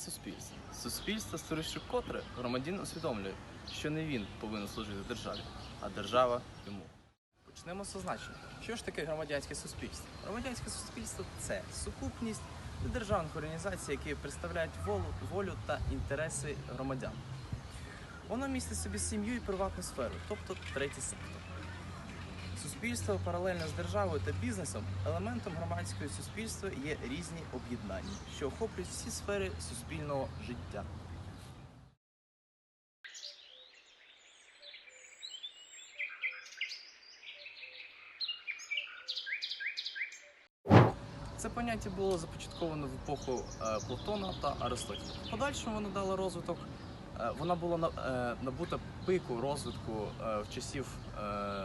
суспільство. Суспільство, створивши котре, громадянин усвідомлює, що не він повинен служити державі, а держава йому. Почнемо з означення. Що ж таке громадянське суспільство? Громадянське суспільство це сукупність державних організацій, які представляють волю, волю та інтереси громадян. Воно містить собі сім'ю і приватну сферу, тобто третій сектор. Суспільство паралельно з державою та бізнесом елементом громадського суспільства є різні об'єднання, що охоплюють всі сфери суспільного життя. Це поняття було започатковано в епоху е, Платона та Аристотеля. В подальшому воно дало розвиток. Е, Вона була е, набута пику розвитку е, в часів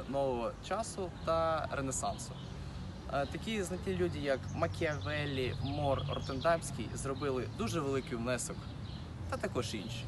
нового часу та Ренесансу. Такі знаті люди, як Макіавеллі, Мор, Ротендамський, зробили дуже великий внесок, та також інші.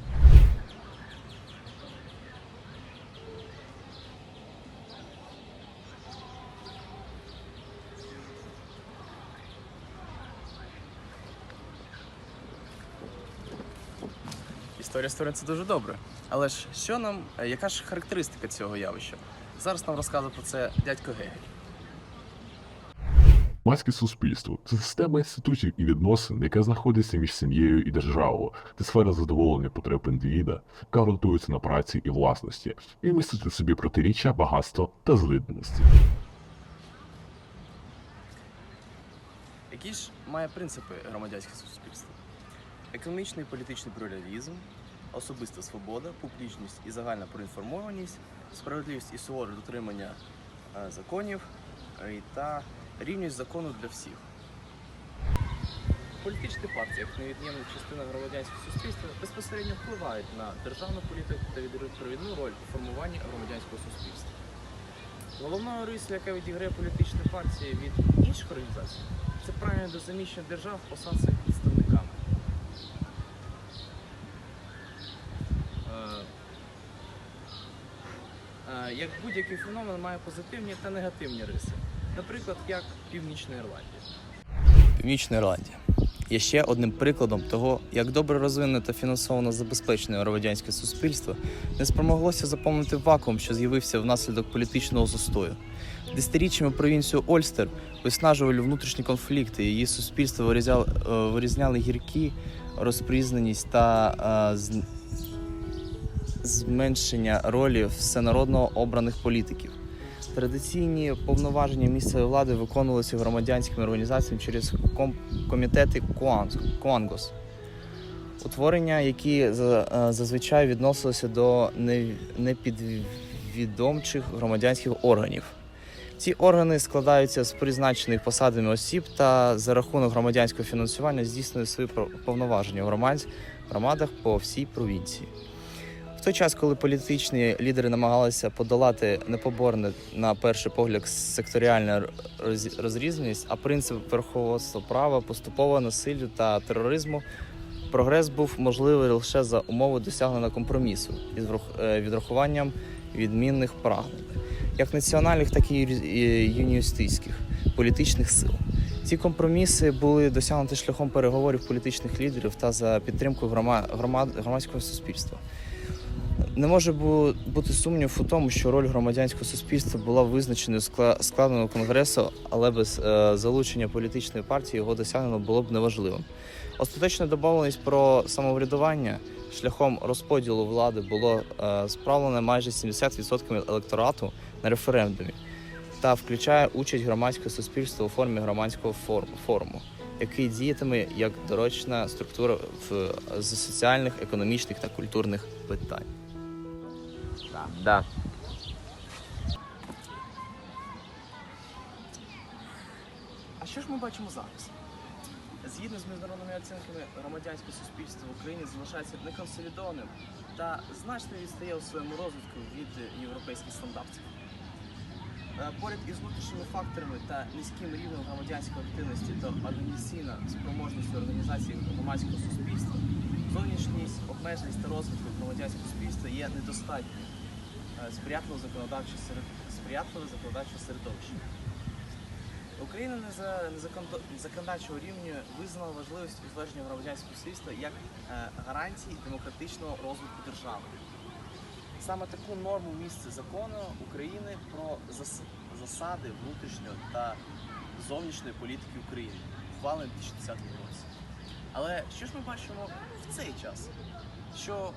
Історія створення це дуже добре. Але ж що нам, е, яка ж характеристика цього явища? Зараз нам розказує про це дядько Гегель. Громадське суспільство це система інститутів і відносин, яка знаходиться між сім'єю і державою, це сфера задоволення потреб індивіда, яка ґрунтується на праці і власності, і містить у собі протиріччя, багатство та злидності. Які ж має принципи громадянське суспільство? Економічний і політичний плюралізм, особиста свобода, публічність і загальна проінформованість, справедливість і суворе дотримання е, законів е, та рівність закону для всіх. Політичні партії, як невід'ємна частина громадянського суспільства, безпосередньо впливають на державну політику та відіграють провідну роль у формуванні громадянського суспільства. Головною рисою, яка відіграє політичні партії від інших організацій, це прагнення до заміщення держав посад своїх представниками. Е, е, Як будь-який феномен має позитивні та негативні риси. Наприклад, як Північна Ірландія. Північна Ірландія є ще одним прикладом того, як добре розвинене та фінансовано забезпечене громадянське суспільство не спромоглося заповнити вакуум, що з'явився внаслідок політичного застою. Десятиріччями провінцію Ольстер виснажували внутрішні конфлікти. Її суспільство е, вирізняли гіркі, розпрізненість та е, зменшення ролі всенародно обраних політиків. Традиційні повноваження місцевої влади виконувалися громадянськими організаціями через комітети Куангос, утворення, які е, зазвичай відносилися до непідвідомчих громадянських органів. Ці органи складаються з призначених посадами осіб та за рахунок громадянського фінансування здійснюють свої повноваження в громадах по всій провінції. В той час, коли політичні лідери намагалися подолати непоборне на перший погляд секторіальна роз- розрізненість, а принцип верховенства права, поступового насиллю та тероризму, прогрес був можливий лише за умови досягнення компромісу із е, відрахуванням відмінних прагнень, як національних, так і юніостійських політичних сил. Ці компроміси були досягнуті шляхом переговорів політичних лідерів та за підтримкою грома- громад, громадського суспільства. Не може бути сумнів у тому, що роль громадянського суспільства була визначеною скла- складом конгресу, але без е, залучення політичної партії його досягнено було б неважливим. Остаточна домовленість про самоврядування шляхом розподілу влади було е, справлено майже 70% електорату на референдумі та включає участь громадського суспільства у формі громадського фор- форуму, який діятиме як дорочна структура в з соціальних, економічних та культурних питань. Да. А що ж ми бачимо зараз? Згідно з міжнародними оцінками, громадянське суспільство в Україні залишається неконсолідованим та значно відстає у своєму розвитку від європейських стандартів. Е, Поряд із внутрішніми факторами та низьким рівнем громадянської активності та організаційна спроможність організації громадського суспільства, зовнішність, обмеженість та розвиток громадянського суспільства є недостатньою е, сприятливого законодавчого серед... сприятливе законодавче. Україна на за- законодавчого рівня визнала важливість утвердження громадянського суспільства як е, гарантії демократичного розвитку держави. Саме таку норму місце закону України про засади внутрішньої та зовнішньої політики України, ухвалений у 2010 році. Але що ж ми бачимо в цей час? Що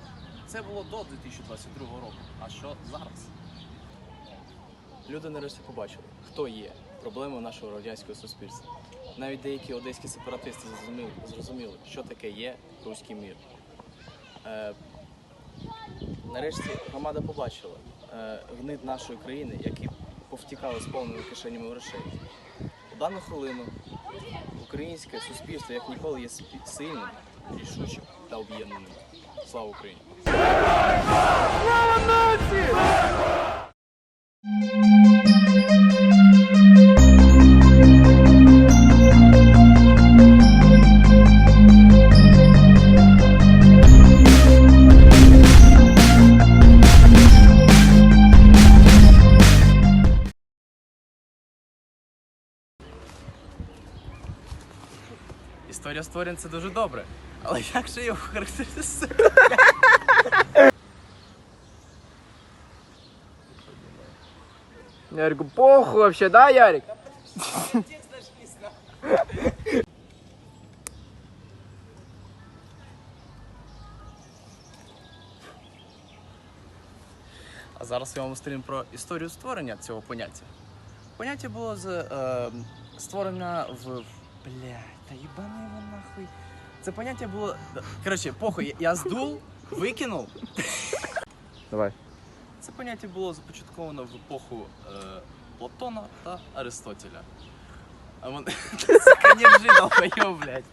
це було до 2022 року, а що зараз? Люди нарешті побачили, хто є проблемою нашого радянського суспільства. Навіть деякі одеські сепаратисти зрозуміли, зрозуміли що таке є руський мір. Е, нарешті громада побачила е, гнид нашої країни, які повтікали з повними кишенями грошей. У дану хвилину українське суспільство як ніколи є сильним, рішучим та об'єднаним. Слава Україні! Історія створень це дуже добре. Але як же його характеризувати? Ярику похуй вообще, да, Ярик? А зараз я вам розповім про історію створення цього поняття. Поняття було з, е, створено в. Блядь, та ебаный його нахуй. Це поняття було. Коротше, похуй, я- здул, викинув. Давай. Це поняття було започатковано в епоху е, Платона та Аристотеля. А вони. Це не ржи, блядь.